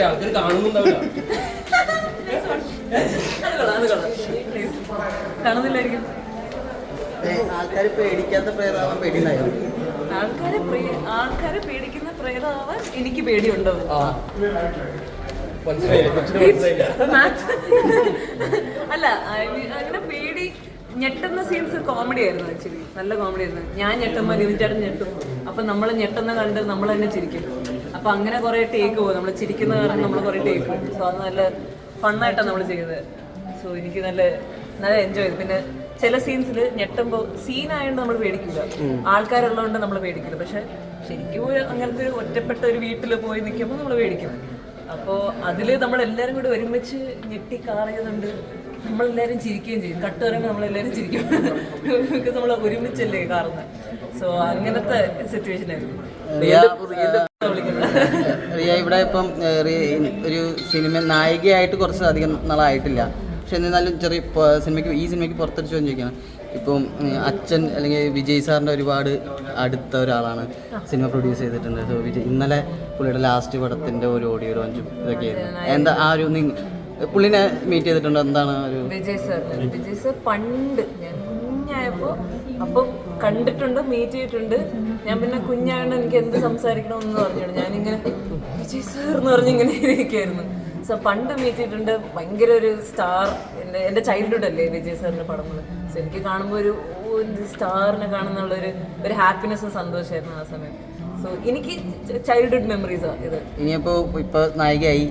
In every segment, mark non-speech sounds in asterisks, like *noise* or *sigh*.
ആൾക്കാർ കാണുന്നുണ്ടാവില്ല. കാണുന്നില്ലായിരിക്കും. ആൾക്കാർ പേടിക്കാത്ത പ്രേതാവാൻ പേടിയുണ്ടായോ? ആൾക്കാരെ പ്രേ- ആൾക്കാരെ പേടിക്കുന്ന പ്രേതാവാൻ എനിക്ക് പേടിയുണ്ടോ? മനസ്സിലായില്ല കൊച്ചിന് മനസ്സിലായില്ല. *laughs* Maths. അല്ല I mean, അങ്ങനെ പേടി ഞെട്ടുന്ന സീൻസ് കോമഡി ആയിരുന്നു ആക്ച്വലി നല്ല കോമഡി ആയിരുന്നു. ഞാൻ ഞെട്ടുമ്പോൾ ലിവിചേട്ടൻ ഞെട്ടും. അപ്പൊ നമ്മൾ ഞെട്ടുന്ന കണ്ട് നമ്മൾ തന്നെ ചിരിക്കും. അപ്പൊ അങ്ങനെ കുറെ ടേക്ക് പോകും നമ്മൾ ചിരിക്കുന്ന കാരണം നമ്മൾ കുറെ ടേക്ക് പോകും സോ അത് നല്ല ഫണ്ണായിട്ടാണ് നമ്മൾ ചെയ്തത്. സോ എനിക്ക് നല്ല നല്ല എൻജോയ് ചെയ്തു. പിന്നെ ചില സീൻസിൽ ഞെട്ടുമ്പോൾ സീനായതുകൊണ്ട് നമ്മൾ പേടിക്കില്ല ആൾക്കാരുള്ളതുകൊണ്ട് നമ്മൾ പേടിക്കില്ല പക്ഷെ ശരിക്കും ഒരു അങ്ങനത്തെ ഒരു ഒറ്റപ്പെട്ട ഒരു വീട്ടിൽ പോയി നിൽക്കുമ്പോൾ നമ്മൾ പേടിക്കും. അപ്പോൾ അതിൽ നമ്മളെല്ലാവരും കൂടി ഒരുമിച്ച് ഞെട്ടി കാറിയതുകൊണ്ട് നമ്മളെല്ലാവരും ചിരിക്കുകയും ചെയ്യും. കട്ട് വരുമ്പോൾ നമ്മളെല്ലാവരും ചിരിക്കും. *laughs* നമ്മൾ ഒരുമിച്ചല്ലേ കാറുന്നത് സോ അങ്ങനത്തെ സിറ്റുവേഷൻ ആയിരുന്നു. റിയ ഇവിടെ ഇപ്പം ഒരു സിനിമ നായികയായിട്ട് കുറച്ച് അധികം നാളായിട്ടില്ല. പക്ഷെ എന്നിരുന്നാലും ചെറിയ സിനിമയ്ക്ക് ഈ സിനിമയ്ക്ക് പുറത്തൊരു ചോദ്യം ചോദിക്കണം ഇപ്പം അച്ഛൻ അല്ലെങ്കിൽ വിജയ് സാറിന്റെ ഒരുപാട് അടുത്ത ഒരാളാണ് സിനിമ പ്രൊഡ്യൂസ് ചെയ്തിട്ടുണ്ട്. സോ വിജയ് ഇന്നലെ പുള്ളിയുടെ ലാസ്റ്റ് പടത്തിന്റെ ഒരു ഓഡിയോ ലോഞ്ചും ഇതൊക്കെ എന്താ ആ ഒരു പുള്ളിനെ മീറ്റ് ചെയ്തിട്ടുണ്ട്? എന്താണ് ഒരു വിജയ് സാർ വിജയ് സാർ പണ്ട് ഞാൻ കുഞ്ഞായപ്പോ അപ്പോൾ കണ്ടിട്ടുണ്ട് മീറ്റ് ചെയ്തിട്ടുണ്ട്. ഞാൻ പിന്നെ കുഞ്ഞാണ് എനിക്ക് എന്ത് സംസാരിക്കണമെന്ന് പറഞ്ഞോളൂ ഞാനിങ്ങനെ വിജയ് സാർ എന്ന് പറഞ്ഞ് ഇങ്ങനെ ഇരിക്കുകയായിരുന്നു സോ പണ്ട് മീറ്റ് ചെയ്തിട്ടുണ്ട്. ഭയങ്കര ഒരു സ്റ്റാർ എന്റെ എന്റെ ചൈൽഡ്ഹുഡ് അല്ലേ വിജയ് സാറിന്റെ പടങ്ങൾ സോ എനിക്ക് കാണുമ്പോൾ ഒരു സ്റ്റാറിനെ കാണുന്നുള്ള ഒരു ഹാപ്പിനെസ്സും സന്തോഷമായിരുന്നു ആ സമയം. സോ എനിക്ക് ചൈൽഡ്ഹുഡ് മെമ്മറീസാണ് ഇത്. ഇനിയിപ്പോൾ ഇപ്പോൾ നായികയായി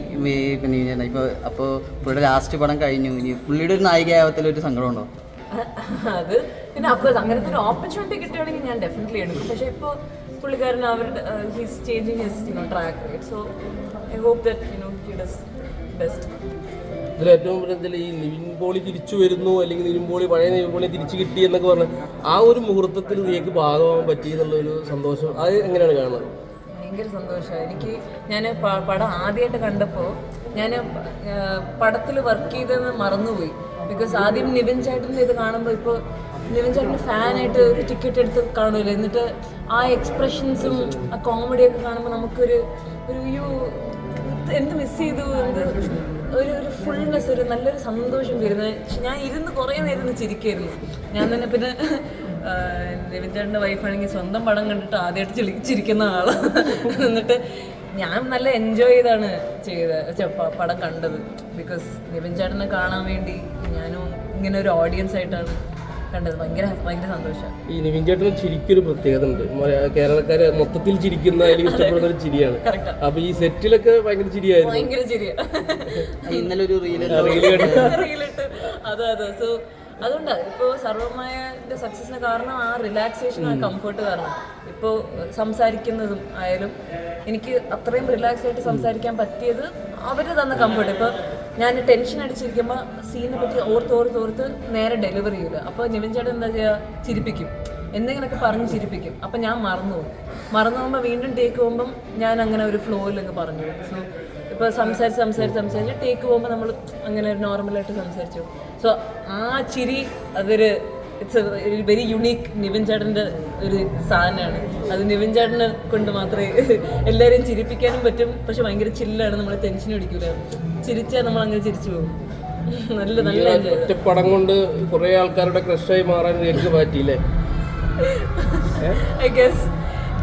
പിന്നെ ഇപ്പൊ അപ്പോൾ പുള്ളിയുടെ ലാസ്റ്റ് പടം കഴിഞ്ഞു. ഇനി പുള്ളിയുടെ ഒരു നായികയാവത്തിൽ ഒരു സങ്കടമുണ്ടോ? അത് പിന്നെ അഫ്കോഴ്സ് അങ്ങനത്തെ ഒരു ഓപ്പർച്യൂണിറ്റി കിട്ടുകയാണെങ്കിൽ ഞാൻ ഡെഫിനറ്റ്ലി എടുക്കും. പക്ഷേ ഇപ്പോൾ പുള്ളിക്കാരൻ അവരുടെ his changing his you know track so I hope that you know he does best ഇതിൽ ഏറ്റവും കൂടുതൽ ഈ നിവിൻ പോളി തിരിച്ചു വരുന്നു അല്ലെങ്കിൽ നിവിൻ പോളി പഴയ നിവിൻ പോളി തിരിച്ചു കിട്ടി എന്നൊക്കെ പറഞ്ഞ ആ ഒരു മുഹൂർത്തത്തിൽ നീക്ക് ഭാഗമാകാൻ പറ്റി എന്നുള്ളൊരു സന്തോഷം അത് എങ്ങനെയാണ് കാണുന്നത്? ഭയങ്കര സന്തോഷമാണ് എനിക്ക് ഞാൻ പടം ആദ്യമായിട്ട് കണ്ടപ്പോൾ ഞാൻ പടത്തിൽ വർക്ക് ചെയ്തതെന്ന് മറന്നുപോയി. ബിക്കോസ് ആദ്യം നിവിൻ ചേട്ടന്റെ ഇത് കാണുമ്പോൾ ഇപ്പോൾ നിവിൻ ചേട്ടന്റെ ഫാനായിട്ട് ഒരു ടിക്കറ്റ് എടുത്ത് കാണുമല്ലോ. എന്നിട്ട് ആ എക്സ്പ്രഷൻസും ആ കോമഡിയൊക്കെ കാണുമ്പോൾ നമുക്കൊരു ഒരു അയ്യോ എന്ത് മിസ് ചെയ്തു എന്ത് ഒരു ഒരു ഫുൾനെസ് ഒരു നല്ലൊരു സന്തോഷം വരുന്നത്. ഞാൻ ഇരുന്ന് കുറേ നേരം ചിരിക്കായിരുന്നു ഞാൻ തന്നെ പിന്നെ രവിചേട്ടന്റെ വൈഫാണെങ്കിൽ സ്വന്തം പടം കണ്ടിട്ട് ആദ്യമായിട്ട് ചിരി ചിരിക്കുന്ന ആളാണ് എന്നിട്ട് ഞാൻ നല്ല എൻജോയ് ചെയ്താണ് ചെയ്ത് പടം കണ്ടത്. ബിക്കോസ് നിവിൻ ചേട്ടനെ കാണാൻ വേണ്ടി ഞാനും ഇങ്ങനെ ഒരു ഓഡിയൻസ് ആയിട്ടാണ് കണ്ടത്. ഭയങ്കര ഭയങ്കര സന്തോഷം. ഈ നിവിൻ ചേട്ടന് ചിരിക്കൊരു പ്രത്യേകത ഉണ്ട്. കേരളക്കാര് മൊത്തത്തിൽ ചിരിക്കുന്ന അല്ലെങ്കിൽ ഇഷ്ടപ്പെടുന്ന ഒരു ചിരിയാണ്. അപ്പൊ ഈ സെറ്റിലൊക്കെ ഭയങ്കര ചിരിയായിരുന്നു. ഭയങ്കര ഇന്നലെ ഒരു റീൽ റീലിട്ട് *laughs* അതെ അതെ. സോ അതുകൊണ്ടാണ് ഇപ്പോൾ സർവമായ സക്സസിന് കാരണം ആ റിലാക്സേഷൻ ആ കംഫർട്ട് കാരണം. ഇപ്പോൾ സംസാരിക്കുന്നതും ആയാലും എനിക്ക് അത്രയും റിലാക്സ് ആയിട്ട് സംസാരിക്കാൻ പറ്റിയത് അവർ തന്ന കംഫർട്ട് ഇപ്പോൾ ഞാൻ ടെൻഷൻ അടിച്ചിരിക്കുമ്പോൾ സീനെ പറ്റി ഓർത്ത് ഓർത്ത് ഓർത്ത് നേരെ ഡെലിവറി ചെയ്ത്. അപ്പോൾ നിവിൻ ചേട്ടൻ എന്താ ചെയ്യുക ചിരിപ്പിക്കും. എന്തെങ്കിലുമൊക്കെ പറഞ്ഞ് ചിരിപ്പിക്കും. അപ്പം ഞാൻ മറന്നു പോകും. മറന്നു പോകുമ്പോൾ വീണ്ടും ടേക്ക് പോകുമ്പം ഞാൻ അങ്ങനെ ഒരു ഫ്ലോയിൽ അങ്ങ് പറഞ്ഞു. സോ ഇപ്പോൾ സംസാരിച്ച് സംസാരിച്ച് സംസാരിച്ച് ടേക്ക് പോകുമ്പോൾ നമ്മൾ അങ്ങനെ ഒരു നോർമലായിട്ട് സംസാരിച്ചു. സോ ആ ചിരി അതൊരു ഇറ്റ്സ് വെരി യുണീക്ക് നിവിൻ ചേട്ടന്റെ ഒരു സാധനമാണ്. അത് നിവിൻ ചേട്ടനെ കൊണ്ട് മാത്രമേ *laughs* എല്ലാവരെയും ചിരിപ്പിക്കാനും പറ്റും. പക്ഷെ ഭയങ്കര ചില്ലാണ് നമ്മളെ ടെൻഷൻ അടിക്കൂല. ചിരിച്ചാൽ നമ്മൾ അങ്ങനെ ചിരിച്ചു പോകും. *laughs* നല്ല നല്ല എൻജോയ് ഒറ്റ പടം കൊണ്ട് കുറെ ആൾക്കാരുടെ ക്രഷായി മാറാൻ എനിക്ക് പറ്റിയില്ലേ? *laughs* ഐ ഗസ്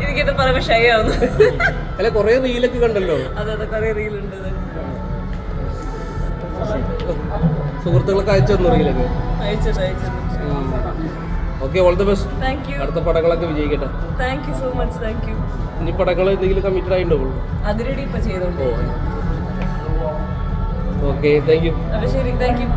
എനിക്കിത് പറയുമ്പോൾ ഷൈ ആവുന്നു. അല്ല കുറെ റീലൊക്കെ കണ്ടല്ലോ. അതെ അതെ കുറേ റീലുണ്ട്. സുഹൃത്തുക്കളൊക്കെ അയച്ചു തന്നു റീലൊക്കെ? അയച്ചു അയച്ചത് ഓക്കെ ഓൾ ദി ബെസ്റ്റ് അടുത്ത പടങ്ങളൊക്കെ വിജയിക്കട്ടെ. Thank you so much thank you ഇനി പടങ്ങൾ എന്തെങ്കിലും കമ്മിറ്റഡ് ആയിട്ടുണ്ടോ? അതിരടി ഇപ്പൊ ചെയ്തോളൂ ഓക്കെ താങ്ക് യു അപ്പൊ ശരി താങ്ക് യു